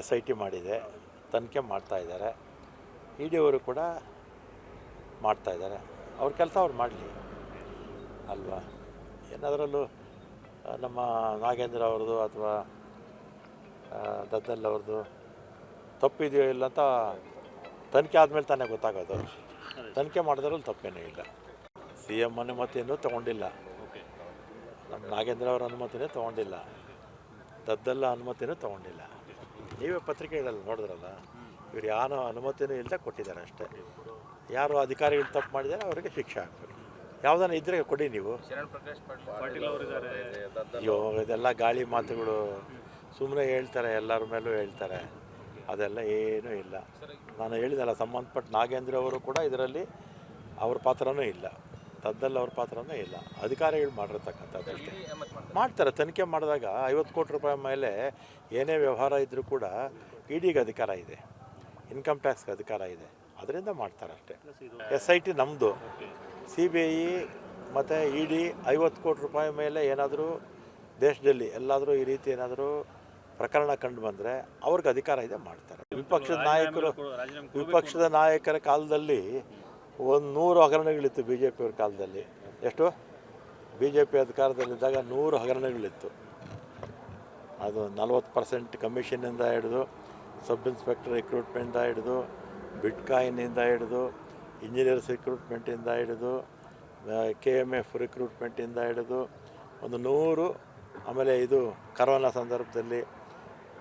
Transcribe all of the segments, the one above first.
S I T ಮಾಡಿದೆ ತನಿಖೆ ಮಾಡ್ತಾ ಇದ್ದಾರೆ. ಇ ಡಿ ಅವರು ಕೂಡ ಮಾಡ್ತಾ ಇದ್ದಾರೆ. ಅವ್ರ ಕೆಲಸ ಅವ್ರು ಮಾಡಲಿ. ಅಲ್ವಾ? ಏನಾದರಲ್ಲೂ ನಮ್ಮ ನಾಗೇಂದ್ರ ಅವ್ರದ್ದು ಅಥವಾ ದದ್ದಲ್ ಅವ್ರದ್ದು ತಪ್ಪಿದೆಯೋ ಇಲ್ಲ ಅಂತ ತನಿಖೆ ಆದಮೇಲೆ ತಾನೇ ಗೊತ್ತಾಗೋದು. ತನಿಖೆ ಮಾಡಿದ್ರಲ್ಲಿ ತಪ್ಪೇನೂ ಇಲ್ಲ. ಸಿ ಎಂ ಅನುಮತಿಯನ್ನು ತೊಗೊಂಡಿಲ್ಲ. ನಮ್ಮ ನಾಗೇಂದ್ರ ಅವರ ಅನುಮತಿನೇ ತೊಗೊಂಡಿಲ್ಲ. ದದ್ದಲ್ಲ ಅನುಮತಿನೂ ತೊಗೊಂಡಿಲ್ಲ. ನೀವೇ ಪತ್ರಿಕೆಗಳಲ್ಲಿ ನೋಡಿದ್ರಲ್ಲ, ಇವ್ರು ಯಾರೋ ಅನುಮತಿನೂ ಇಲ್ಲದೆ ಕೊಟ್ಟಿದ್ದಾರೆ ಅಷ್ಟೇ. ಯಾರು ಅಧಿಕಾರಿಗಳು ತಪ್ಪು ಮಾಡಿದ್ದಾರೆ, ಅವರಿಗೆ ಶಿಕ್ಷೆ ಆಗಬೇಕು. ಯಾವುದನ್ನ ಇದ್ರೆ ಕೊಡಿ ನೀವು. ಅಯ್ಯೋ, ಇದೆಲ್ಲ ಗಾಳಿ ಮಾತುಗಳು. ಸುಮ್ಮನೆ ಹೇಳ್ತಾರೆ, ಎಲ್ಲರ ಮೇಲೂ ಹೇಳ್ತಾರೆ. ಅದೆಲ್ಲ ಏನೂ ಇಲ್ಲ. ನಾನು ಹೇಳಿದಲ್ಲ, ಸಂಬಂಧಪಟ್ಟ ನಾಗೇಂದ್ರ ಅವರು ಕೂಡ ಇದರಲ್ಲಿ ಅವ್ರ ಪಾತ್ರನೂ ಇಲ್ಲ. ತದ್ದಲ್ಲ ಅವ್ರ ಪಾತ್ರನೇ ಇಲ್ಲ. ಅಧಿಕಾರಿಗಳು ಮಾಡಿರತಕ್ಕಂಥದ್ದು ಅಷ್ಟೇ. ಮಾಡ್ತಾರೆ? ತನಿಖೆ ಮಾಡಿದಾಗ ಐವತ್ತು ಕೋಟಿ ರೂಪಾಯಿ ಮೇಲೆ ಏನೇ ವ್ಯವಹಾರ ಇದ್ದರೂ ಕೂಡ ಇಡಿಗೆ ಅಧಿಕಾರ ಇದೆ. ಇನ್ಕಮ್ ಟ್ಯಾಕ್ಸ್ಗೆ ಅಧಿಕಾರ ಇದೆ. ಅದರಿಂದ ಮಾಡ್ತಾರೆ ಅಷ್ಟೇ. ಎಸ್ ಐ ಟಿ ನಮ್ಮದು ಸಿ ಬಿ ಐ ಮತ್ತು ಇ ಡಿ ಐವತ್ತು ಕೋಟಿ ರೂಪಾಯಿ ಮೇಲೆ ಏನಾದರೂ ದೇಶದಲ್ಲಿ ಎಲ್ಲಾದರೂ ಈ ರೀತಿ ಏನಾದರೂ ಪ್ರಕರಣ ಕಂಡು ಬಂದರೆ ಅವ್ರಿಗೆ ಅಧಿಕಾರ ಇದೆ ಮಾಡ್ತಾರೆ. ವಿಪಕ್ಷದ ನಾಯಕರು ವಿಪಕ್ಷದ ನಾಯಕರ ಕಾಲದಲ್ಲಿ ಒಂದು ನೂರು ಹಗರಣಗಳಿತ್ತು ಬಿ ಜೆ ಪಿಯವ್ರ ಕಾಲದಲ್ಲಿ. ಎಷ್ಟು? ಬಿ ಜೆ ಪಿ ಅಧಿಕಾರದಲ್ಲಿದ್ದಾಗ ನೂರು ಹಗರಣಗಳಿತ್ತು. ಅದು ನಲ್ವತ್ತು ಪರ್ಸೆಂಟ್ ಕಮಿಷನಿಂದ ಹಿಡಿದು ಸಬ್ ಇನ್ಸ್ಪೆಕ್ಟರ್ ರಿಕ್ರೂಟ್ಮೆಂಟಿಂದ ಹಿಡಿದು, ಬಿಟ್ಕಾಯಿನಿಂದ ಹಿಡಿದು ಇಂಜಿನಿಯರ್ಸ್ ರಿಕ್ರೂಟ್ಮೆಂಟಿಂದ ಹಿಡಿದು ಕೆ ಎಂ ಎಫ್ ರಿಕ್ರೂಟ್ಮೆಂಟಿಂದ ಹಿಡಿದು, ಒಂದು ನೂರು, ಆಮೇಲೆ ಇದು ಕರೋನಾ ಸಂದರ್ಭದಲ್ಲಿ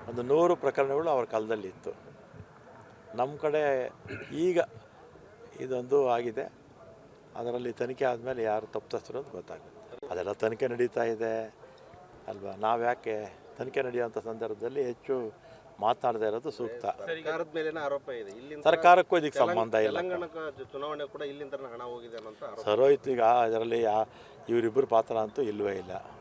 ಒಂದು ನೂರು ಪ್ರಕರಣಗಳು ಅವ್ರ ಕಾಲದಲ್ಲಿ ಇತ್ತು ನಮ್ಮ ಕಡೆ ಈಗ ಇದೊಂದು ಆಗಿದೆ. ಅದರಲ್ಲಿ ತನಿಖೆ ಆದಮೇಲೆ ಯಾರು ತಪ್ಪಿಸ್ತರು ಅಂತ ಗೊತ್ತಾಗುತ್ತೆ. ಅದೆಲ್ಲ ತನಿಖೆ ನಡೀತಾ ಇದೆ ಅಲ್ವಾ? ನಾವು ಯಾಕೆ ತನಿಖೆ ನಡೆಯುವಂಥ ಸಂದರ್ಭದಲ್ಲಿ ಹೆಚ್ಚು ಮಾತನಾಡದೇ ಇರೋದು ಸೂಕ್ತ. ಸರ್ಕಾರದ ಮೇಲೇನ ಆರೋಪ ಇದೆ. ಇಲ್ಲಿಂದ ಸರ್ಕಾರಕ್ಕೂ ಇದಕ್ಕೆ ಸಂಬಂಧ ಇಲ್ಲ. ಚುನಾವಣೆ ಕೂಡ ಇಲ್ಲಿಂದ ಹಣ ಹೋಗಿದೆ ಅಂತ ಸರೋಯ್ತು ಈಗ ಅದರಲ್ಲಿ ಇವರಿಬ್ಬರು ಪಾತ್ರ ಅಂತೂ ಇಲ್ಲವೇ ಇಲ್ಲ.